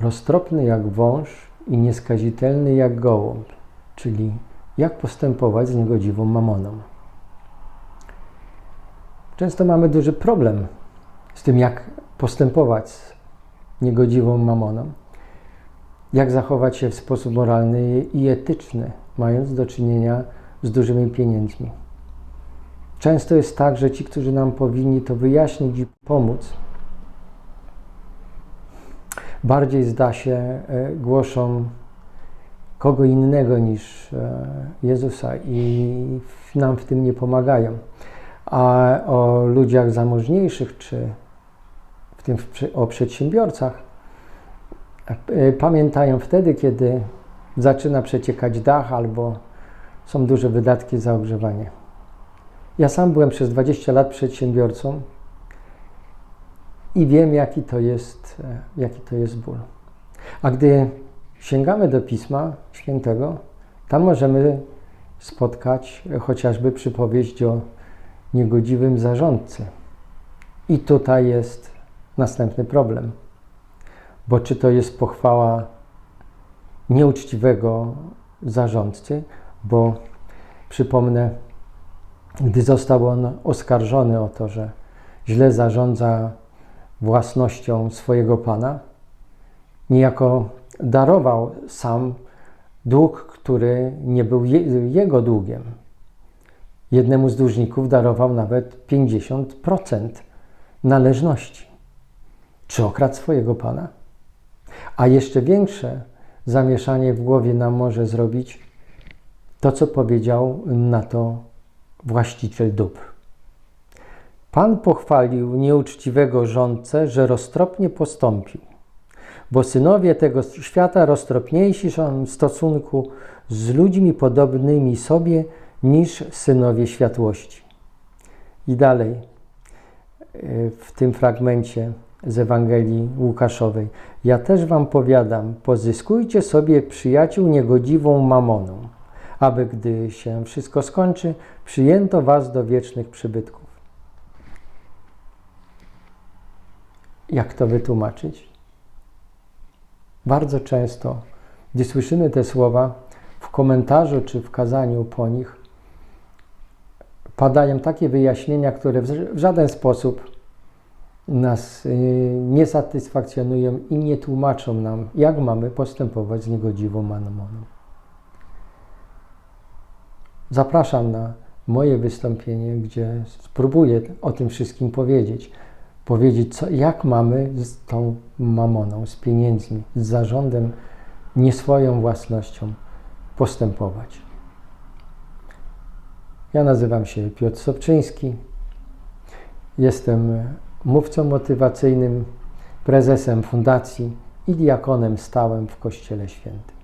Roztropny jak wąż i nieskazitelny jak gołąb, czyli jak postępować z niegodziwą mamoną. Często mamy duży problem z tym, jak postępować z niegodziwą mamoną, jak zachować się w sposób moralny i etyczny, mając do czynienia z dużymi pieniędzmi. Często jest tak, że ci, którzy nam powinni to wyjaśnić i pomóc, bardziej zda się e, głoszą kogo innego niż e, Jezusa i nam w tym nie pomagają. A o ludziach zamożniejszych, czy w tym o przedsiębiorcach, e, pamiętają wtedy, kiedy zaczyna przeciekać dach albo są duże wydatki za ogrzewanie. Ja sam byłem przez 20 lat przedsiębiorcą i wiem, jaki to jest, jaki to jest ból. A gdy sięgamy do Pisma Świętego, tam możemy spotkać chociażby przypowieść o niegodziwym zarządcy. I tutaj jest następny problem. Bo czy to jest pochwała nieuczciwego zarządcy? Bo przypomnę, gdy został on oskarżony o to, że źle zarządza własnością swojego pana, niejako darował sam dług, który nie był je, jego długiem. Jednemu z dłużników darował nawet 50% należności. Czy okradł swojego pana? A jeszcze większe zamieszanie w głowie nam może zrobić to, co powiedział na to właściciel dóbr. Pan pochwalił nieuczciwego rządcę, że roztropnie postąpił, bo synowie tego świata roztropniejsi są w stosunku z ludźmi podobnymi sobie niż synowie światłości. I dalej w tym fragmencie z Ewangelii Łukaszowej. Ja też wam powiadam, pozyskujcie sobie przyjaciół niegodziwą mamoną, aby gdy się wszystko skończy, przyjęto was do wiecznych przybytków. Jak to wytłumaczyć? Bardzo często, gdy słyszymy te słowa, w komentarzu czy w kazaniu po nich, padają takie wyjaśnienia, które w żaden sposób nas nie satysfakcjonują i nie tłumaczą nam, jak mamy postępować z niegodziwą mamoną. Zapraszam na moje wystąpienie, gdzie spróbuję o tym wszystkim powiedzieć. Powiedzieć, co, jak mamy z tą mamoną, z pieniędzmi, z zarządem, nie swoją własnością postępować. Ja nazywam się Piotr Sobczyński. Jestem mówcą motywacyjnym, prezesem fundacji i diakonem stałym w Kościele Świętym.